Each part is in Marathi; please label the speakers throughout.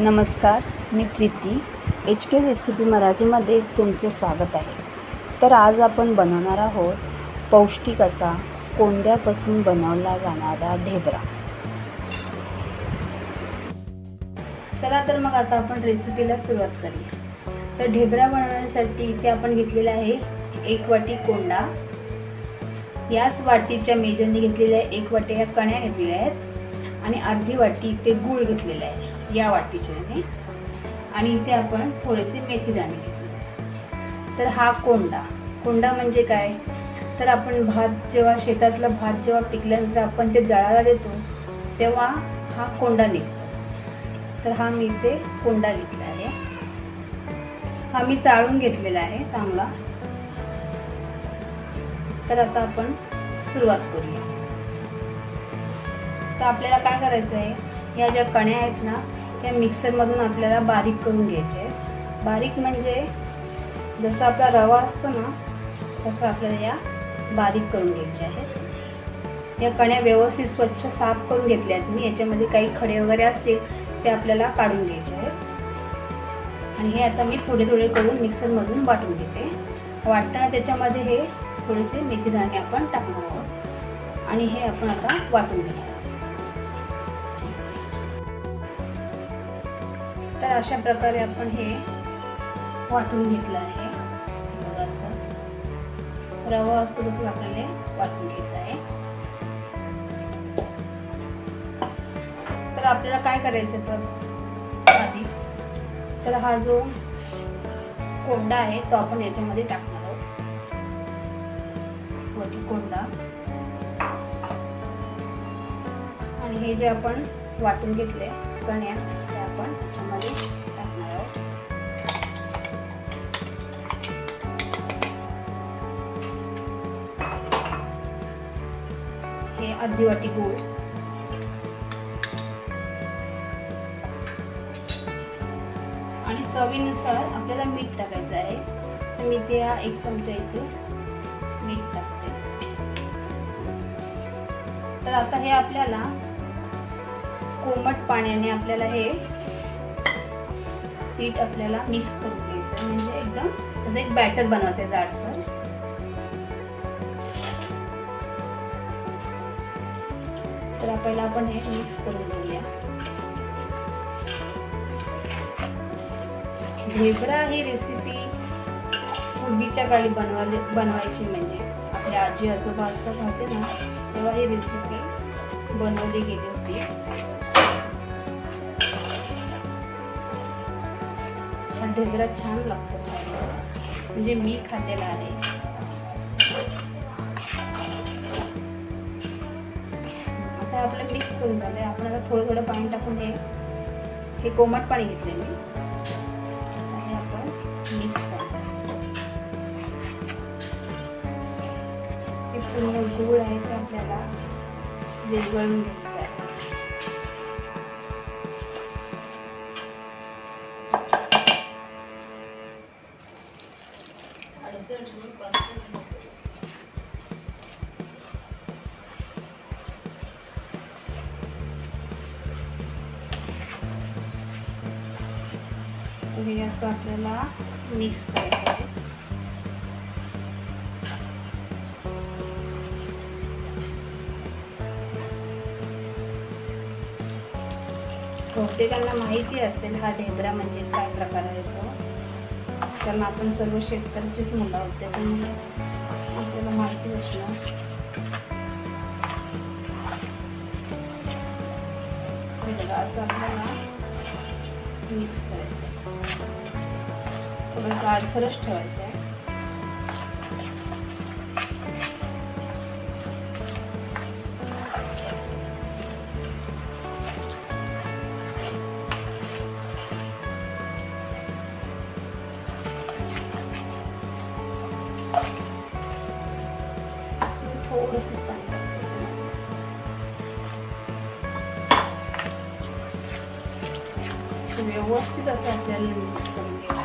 Speaker 1: नमस्कार मी प्रीती. एच के रेसिपी मराठीमध्ये तुमचे स्वागत आहे. तर आज आपण बनवणार आहोत पौष्टिक असा कोंड्यापासून बनवला जाणारा ढेबरा. चला तर मग आता आपण रेसिपीला सुरुवात करूया. तर ढेबरा बनवण्यासाठी इथे आपण घेतलेला आहे एक वाटी कोंडा. याच वाटीच्या मेजरने घेतलेल्या एक वाटी ह्या कण्या घेतलेल्या आहेत आणि अर्धी वाटी इथे गूळ घेतलेला आहे. या वाटीच्याने आणि इथे आपण थोडेसे मेथी दाणे घेतले. तर हा कोंडा. कोंडा म्हणजे काय? तर आपण भात जेव्हा शेतातला भात जेव्हा पिकल्यानंतर आपण ते दळाला देतो तेव्हा हा कोंडा निघतो. तर हा मी इथे कोंडा घेतला आहे. हा मी चाळून घेतलेला आहे चांगला. तर आता आपण सुरुवात करूया. तर आपल्याला काय करायचं आहे या ज्या कण्या आहेत ना हे मिक्सरमधून आपल्याला बारीक करून घ्यायचे. बारीक म्हणजे जसा आपला रवा असतो ना तसं आपल्याला या बारीक करून घ्यायच्या आहेत या कण्या व्यवस्थित स्वच्छ साफ करून घेतल्या आहेत. मी याच्यामध्ये काही खडे वगैरे असतील ते आपल्याला काढून घ्यायचे आहेत. आणि हे आता मी थोडे थोडे करून मिक्सरमधून वाटून घेते. वाटताना त्याच्यामध्ये हे थोडेसे मेथी आपण टाकणार आहोत. आणि हे आपण आता वाटून घेणार तर अशा प्रकारे आपण हे वाटून घेतलं आहे. बघा असं रवा असतो तसं आपल्याला वाटून घ्यायचं आहे. तर आपल्याला काय करायचं तर आधी. तर हा जो कोंडा आहे तो आपण याच्यामध्ये टाकणार आहोत. कोंडा. आणि हे जे आपण वाटून घेतले कण्या ते आपण अर्धी वाटी गूळ. आणि चवीनुसार आपल्याला मीठ टाकायचं आहे. तर मी ते एक चमचा इथे मीठ टाकते. तर आता हे आपल्याला कोमट पाण्याने आपल्याला हे पीठ आपल्याला मिक्स करून घ्यायचं म्हणजे एकदम म्हणजे एक बॅटर बनवायचं आहे तर आपल्याला आपण हे मिक्स करून घेऊया. ढेबरा ही रेसिपी पूर्वीच्या काळी बनवाले बनवायची म्हणजे. आपल्या आजी आजोबा असं राहते ना? तेव्हा ही रेसिपी बनवली गेली होती. ढेबरा छान लागतो म्हणजे मी खाल्लेला आहे. आपलं मिक्स करून झालंय आपण आता थोडं थोडं पाणी टाकून हे हे कोमट पाणी घेतले मी. आणि आपण मिक्स हे पूर्ण गूळ आहे ते आपल्याला विरघळून घ्यायचं हे असं आपल्याला मिक्स करायचं आहे. बहुतेकांना माहिती असेल हा ढेबरा म्हणजे काय प्रकार आहे तो. कारण आपण सर्व शेतकऱ्याचीच मुलं आहोत त्याच्यामुळे आपल्याला माहिती असणार. असं आपल्याला मिक्स करायचं थोडं जाडसरच ठेवायचं आहे थोडंसं पाणी टाकते व्यवस्थित असं आपल्याला मिक्स करून घ्यायचं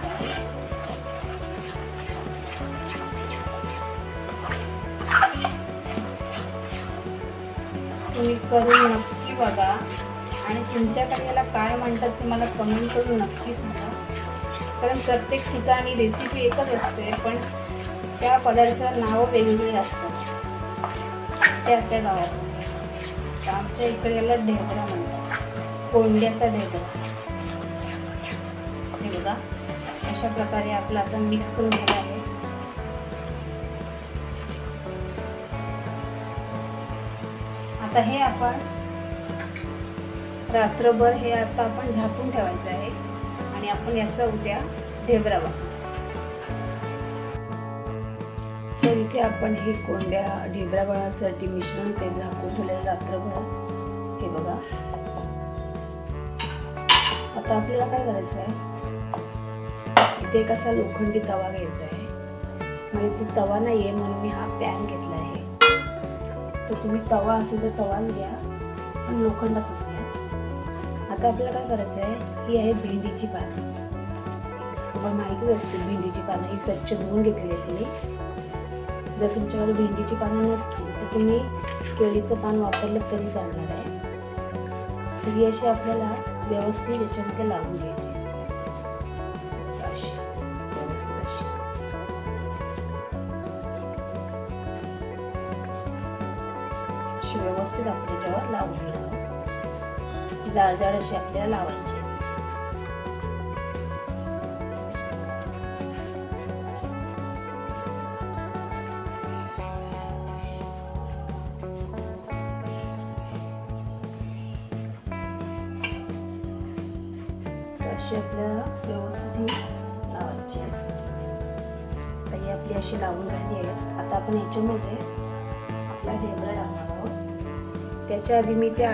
Speaker 1: तुम्ही करून नक्की बघा. आणि तुमच्याकडे याला काय म्हणतात ते मला कमेंट करून नक्की सांगा. कारण प्रत्येक ठिकाणी रेसिपी एकच असते पण त्या पदार्थाचं नावं वेगवेगळे असतात. त्या त्या गावात. आमच्या इकडे याला ढेबरा म्हणतात. कोंड्याचा ढेबरा हे बघा. अशा प्रकारे आपलं आता मिक्स करून झालं आहे आता हे आपण रात्रभर हे आता आपण झाकून ठेवायचं आहे आणि आपण याचा उद्या ढेबरा तर इथे आपण हे कोंड्या ढेबरा मिश्रण ते झाकून ठेवलेलं रात्रभर. हे बघा. आता आपल्याला काय करायचं आहे? इथे एक असा लोखंडी तवा घ्यायचा आहे. म्हणजे ती तवा नाही आहे म्हणून मी हा पॅन घेतला आहे. तर तुम्ही तवा असेल तर तवाच घ्या पण लोखंडाच घ्या. आता आपल्याला काय करायचं आहे? ही आहे भेंडीची पानं. तुम्हाला माहितीच असतील भेंडीची पानं ही स्वच्छ धुवून घेतली आहे तुम्ही जर तुमच्याकडे भेंडीची पानं नसतील तर तुम्ही केळीचं पान वापरलं तरी चालणार आहे. तर ही अशी आपल्याला व्यवस्थित याच्यामध्ये लावून घ्यायची. त्याच्यावर जाड जाड अशी आपल्याला लावायची. अशी आपल्याला व्यवस्थित लावायची आहे. तर ही आपली अशी लावून झाली आहे. आता आपण याच्यामध्ये आपला ढेबरा त्याच्या आधी मी त्या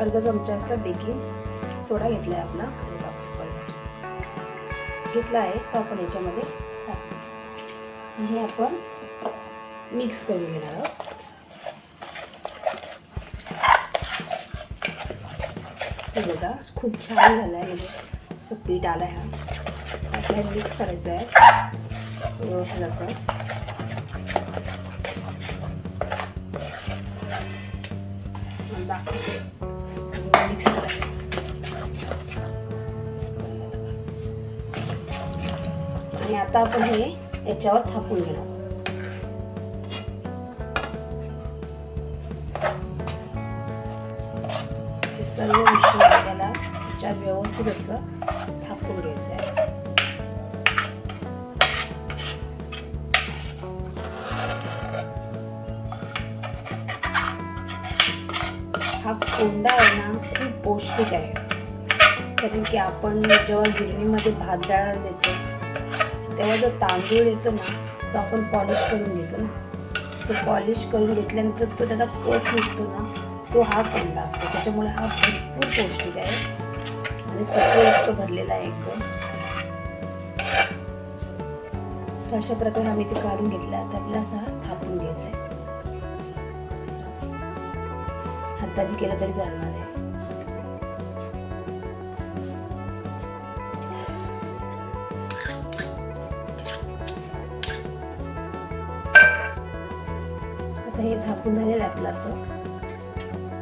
Speaker 1: अर्धा चमचाचा बेकिंग सोडा घेतला आहे आपला. घेतला आहे. तो आपण याच्यामध्ये टाकू. हे आपण मिक्स करून घेणार आहोत. हे बघा खूप छान झालं आहे म्हणजे असं पीठ आलं आहे हा. आपल्याला मिक्स करायचं आहे व्यवस्थित असं. मिक्स करायचं. आणि आता आपण हे याच्यावर थापून घेणार हे सर्व मिश्रण आपल्याला त्याच्यात व्यवस्थित असं थापून घ्यायचं आहे हा कोंडा आहे ना खूप पौष्टिक आहे. कारण की आपण जेव्हा गिरणीमध्ये भात डाळ देतो तेव्हा जो तांदूळ येतो ना तो आपण पॉलिश करून घेतो ना. तो पॉलिश करून घेतल्यानंतर तो त्याचा कस निघतो ना तो हा कोंडा असतो. त्याच्यामुळे हा भरपूर पौष्टिक आहे. आणि सत्वयुक्त भरलेला आहे. एकदम अशा प्रकारे आम्ही ते काढून घेतला. आता आपल्याला असा थापून घ्यायचा आहे. हाताने केलं तरी चालणार आहे. आता झालेलं आहे आपलं असं.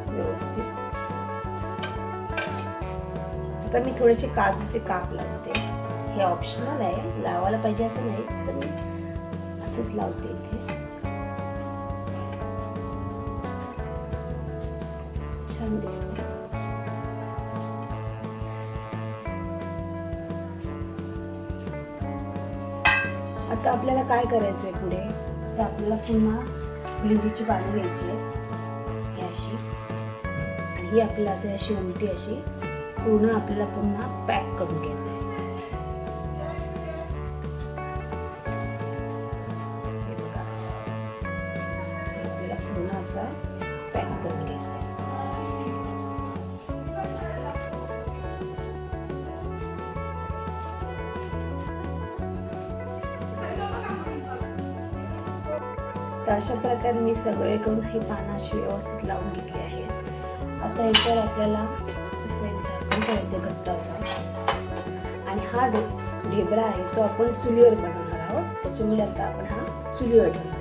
Speaker 1: व्यवस्थित. आता मी थोडेसे काजूचे काप लावते. हे ऑप्शनल आहे. लावायला पाहिजे असं नाही तर मी असंच लावते इथे. छान दिसते. आता आपल्याला काय करायचं आहे पुढे? तर आपल्याला पुन्हा भेंडीची पानं घ्यायची आहेत ही अशी. आणि ही आपल्याला आता अशी उलटी अशी पूर्ण आपल्याला पुन्हा पॅक करून घ्यायचं प्रकार मी सगळीकडून हे पानं अशी व्यवस्थित लावून घेतली आहेत आता याच्यावर आपल्याला असं एक झाकण घट्ट असा. आणि हा ढे ढेबरा आहे तो आपण चुलीवर बनवणार आहोत. त्याच्यामुळे आता आपण हा चुलीवर ठेवणार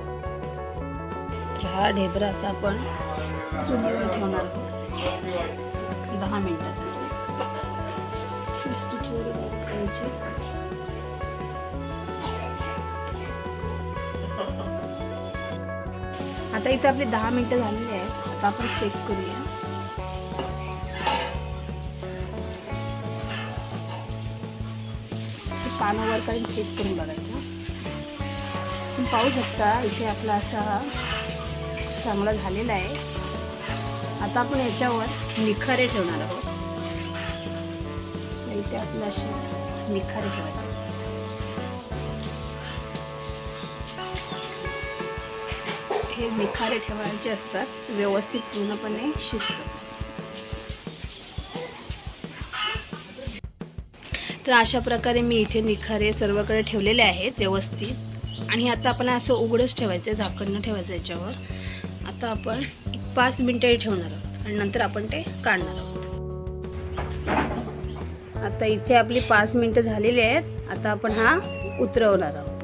Speaker 1: तर हा ढेबरा आता आपण चुलीवर ठेवणार आहोत. दहा मिनिटासाठी. शिस्त थोडी आता इथे आपली दहा मिनिटं झालेली आहेत. आता आपण चेक करूया. पानं वर काढून चेक करून बघायचं. तुम्ही पाहू शकता इथे आपला असा चांगला झालेला आहे. आता आपण याच्यावर निखारे ठेवणार आहोत. इथे आपलं असे निखारे ठेवायचे. हे निखारे ठेवायचे असतात. व्यवस्थित पूर्णपणे शिजतात. तर अशा प्रकारे मी इथे निखारे सर्वकडे ठेवलेले आहेत व्यवस्थित. आणि आता आपण असं उघडंच ठेवायचं आहे झाकण न ठेवायचं याच्यावर. आता आपण पाच मिनटं ठेवणार आहोत आणि नंतर आपण ते काढणार आहोत. आता इथे आपली पाच मिनटं झालेली आहेत. आता आपण हा उतरवणार आहोत.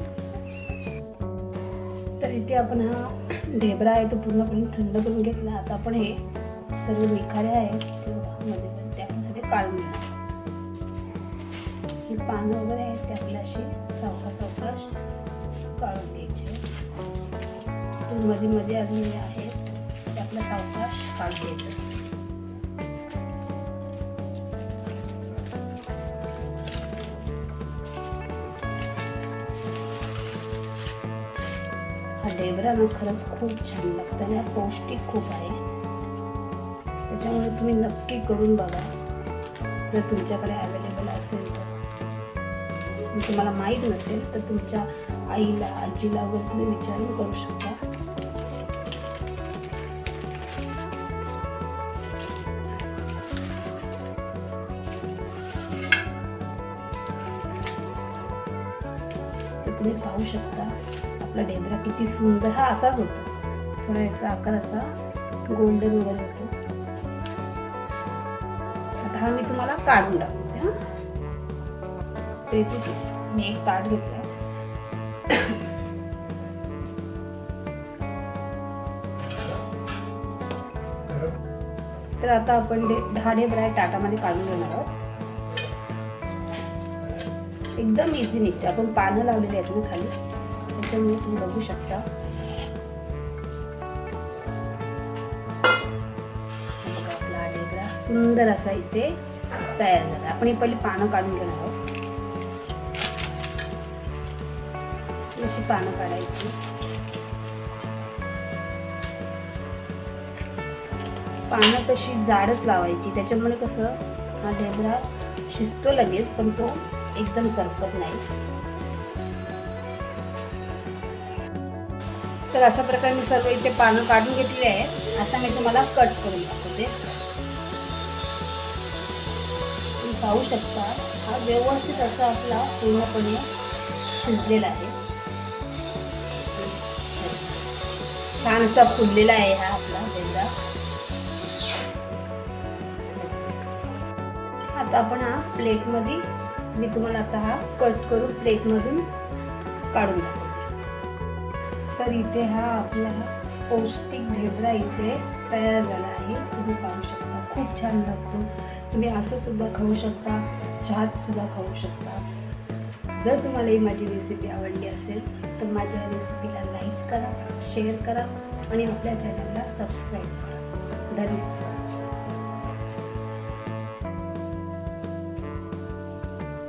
Speaker 1: तर इथे आपण हा ढेबरा आहे तो पूर्णपणे थंड करून घेतला. आता आपण हे सर्व निखारे आहे ते त्यामध्ये काढून घेणार ही पानं वगैरे आहेत ते आपल्या अशी सावका सावकाश काढून द्यायचे. मध्ये मध्ये अजून जे आहेत ते आपल्या सावकाश काढून घ्यायचं ढेबरा ना खरंच खूप छान लागतं आणि हा पौष्टिक खूप आहे. त्याच्यामुळे तुम्ही नक्की करून बघा. जर तुमच्याकडे अवेलेबल असेल तर. तुम्हाला माहीत नसेल तर तुमच्या आईला आजीला वगैरे तुम्ही विचारून करू शकता. आपला ढेबरा किती सुंदर हा असाच होतो. थोडा याचा आकार असा गोल्डन वगैरे होतो. आता हा मी तुम्हाला काढून दाखवते हा. ते मी एक ताट घेतलाय. तर आता आपण डे दहा ढेबरा टाटामध्ये काढून घेणार आहोत. एकदम इझी निघते. आपण पानं लावलेली आहेत ना खाली. त्याच्यामुळे तुम्ही बघू शकता. आपला सुंदर असा इथे तयार झाला. आपण हे पहिले पानं काढून घेणार आहोत. अशी पानं काढायची. पानं तशी जाडच लावायची. त्याच्यामुळे कसं हा ढेबरा शिजतो लगेच पण तो एकदम करपत नाही. तर अशा प्रकारे मी सर्व इथे पानं काढून घेतली आहेत. आता मी तुम्हाला कट करून दाखवते. तुम्ही पाहू शकता हा व्यवस्थित असा आपला पूर्णपणे शिजलेला आहे. छान असा फुललेला आहे हा आपला ढेबरा आता आपण हा प्लेटमध्ये मी तुम्हाला आता हा कट करून प्लेटमधून काढून दाखवतो. तर इथे हा आपला पौष्टिक ढेबरा इथे तयार झाला आहे. तुम्ही पाहू शकता. खूप छान लागतो. तुम्ही असं सुद्धा खाऊ शकता चहात सुद्धा खाऊ शकता. जर तुम्हाला ही माझी रेसिपी आवडली असेल तर माझ्या रेसिपीला लाईक करा शेअर करा आणि आपल्या चॅनलला सबस्क्राईब करा. धन्यवाद.